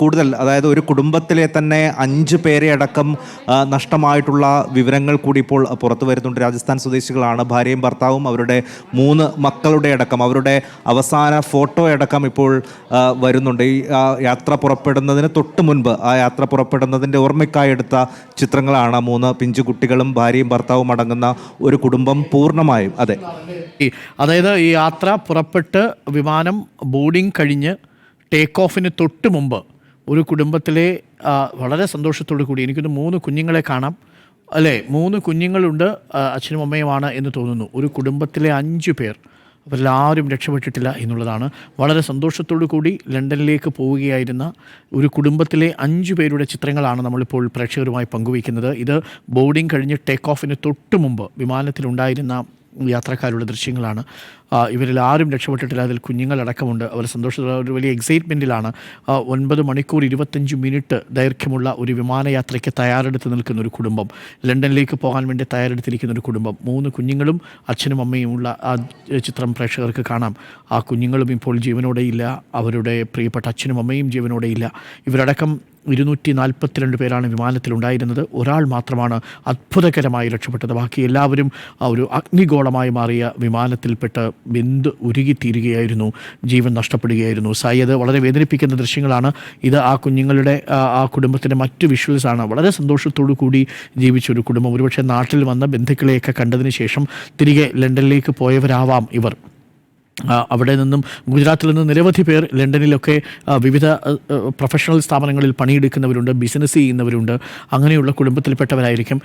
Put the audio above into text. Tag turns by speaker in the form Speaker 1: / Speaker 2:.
Speaker 1: കൂടുതൽ അതായത് ഒരു കുടുംബത്തിലെ തന്നെ അഞ്ച് പേരെ അടക്കം നഷ്ടമായിട്ടുള്ള വിവരങ്ങൾ കൂടി ഇപ്പോൾ പുറത്തു വരുന്നുണ്ട്. രാജസ്ഥാൻ സ്വദേശികളാണ്. ഭാര്യയും ഭർത്താവും അവരുടെ മൂന്ന് മക്കളുടെ അടക്കം അവരുടെ അവസാന ഫോട്ടോ അടക്കം ഇപ്പോൾ വരുന്നുണ്ട്. ഈ യാത്ര പുറപ്പെടുന്നതിന് തൊട്ട് മുൻപ് ആ യാത്ര പുറപ്പെടുന്നതിന്റെ ഓർമ്മയ്ക്കായി എടുത്ത ചിത്രങ്ങളാണ് മൂന്ന് പിഞ്ചു കുട്ടികളും ഭാര്യയും ഭർത്താവും അടങ്ങുന്ന ഒരു കുടുംബം പൂർണമായും. അതെ.
Speaker 2: അതായത് ഈ യാത്ര പുറപ്പെട്ട് വിമാനം ബോർഡിംഗ് കഴിഞ്ഞ് ടേക്ക് ഓഫിന് തൊട്ട് മുമ്പ് ഒരു കുടുംബത്തിലെ വളരെ സന്തോഷത്തോടു കൂടി എനിക്കൊന്ന് മൂന്ന് കുഞ്ഞുങ്ങളെ കാണാം. അല്ലേ? മൂന്ന് കുഞ്ഞുങ്ങളുണ്ട് അച്ഛനും അമ്മയുമാണ് എന്ന് തോന്നുന്നു. ഒരു കുടുംബത്തിലെ അഞ്ച് പേർ. അവരെല്ലാവരും രക്ഷപ്പെട്ടിട്ടില്ല എന്നുള്ളതാണ്. വളരെ സന്തോഷത്തോടു കൂടി ലണ്ടനിലേക്ക് പോവുകയായിരുന്ന ഒരു കുടുംബത്തിലെ അഞ്ച് പേരുടെ ചിത്രങ്ങളാണ് നമ്മളിപ്പോൾ പ്രേക്ഷകരുമായി പങ്കുവയ്ക്കുന്നത്. ഇത് ബോർഡിംഗ് കഴിഞ്ഞ് ടേക്ക് ഓഫിന് തൊട്ട് മുമ്പ് വിമാനത്തിലുണ്ടായിരുന്ന യാത്രക്കാരുടെ ദൃശ്യങ്ങളാണ്. ഇവരിൽ ആരും രക്ഷപ്പെട്ടിട്ടില്ല. അതിൽ കുഞ്ഞുങ്ങളടക്കമുണ്ട്. അവർ സന്തോഷത്തോടെ ഒരു വലിയ എക്സൈറ്റ്മെന്റിലാണ് ഒൻപത് മണിക്കൂർ ഇരുപത്തഞ്ച് മിനിറ്റ് ദൈർഘ്യമുള്ള ഒരു വിമാനയാത്രയ്ക്ക് തയ്യാറെടുത്ത് നിൽക്കുന്ന ഒരു കുടുംബം. ലണ്ടനിലേക്ക് പോകാൻ വേണ്ടി തയ്യാറെടുത്തിരിക്കുന്ന ഒരു കുടുംബം. മൂന്ന് കുഞ്ഞുങ്ങളും അച്ഛനും അമ്മയും ഉള്ള ആ ചിത്രം പ്രേക്ഷകർക്ക് കാണാം. ആ കുഞ്ഞുങ്ങളും ഇപ്പോൾ ജീവനോടെയില്ല അവരുടെ പ്രിയപ്പെട്ട അച്ഛനും അമ്മയും ജീവനോടെയില്ല ഇവരടക്കം ഇരുന്നൂറ്റി നാൽപ്പത്തിരണ്ട് പേരാണ് വിമാനത്തിലുണ്ടായിരുന്നത്. ഒരാൾ മാത്രമാണ് അത്ഭുതകരമായി രക്ഷപ്പെട്ടത്. ബാക്കി എല്ലാവരും ആ ഒരു അഗ്നിഗോളമായി മാറിയ വിമാനത്തിൽപ്പെട്ട് ബിന്ദു ഉരുകിത്തീരുകയായിരുന്നു. ജീവൻ നഷ്ടപ്പെടുകയായിരുന്നു. സയ്യദ് വളരെ വേദനിപ്പിക്കുന്ന ദൃശ്യങ്ങളാണ്. ഇത് ആ കുഞ്ഞുങ്ങളുടെ ആ, കുടുംബത്തിന്റെ മറ്റു വിഷ്വൽസാണ് വളരെ സന്തോഷത്തോടു കൂടി ജീവിച്ച ഒരു കുടുംബം. ഒരുപക്ഷെ നാട്ടിൽ വന്ന ബന്ധുക്കളെയൊക്കെ കണ്ടതിന് ശേഷം തിരികെ ലണ്ടനിലേക്ക് പോയവരാവാം ഇവർ. അവിടെ നിന്നും ഗുജറാത്തിൽ നിന്ന് നിരവധി പേർ ലണ്ടനിലൊക്കെ വിവിധ പ്രൊഫഷണൽ സ്ഥാപനങ്ങളിൽ പണിയെടുക്കുന്നവരുണ്ട് ബിസിനസ് ചെയ്യുന്നവരുണ്ട് അങ്ങനെയുള്ള കുടുംബത്തിൽപ്പെട്ടവരായിരിക്കും.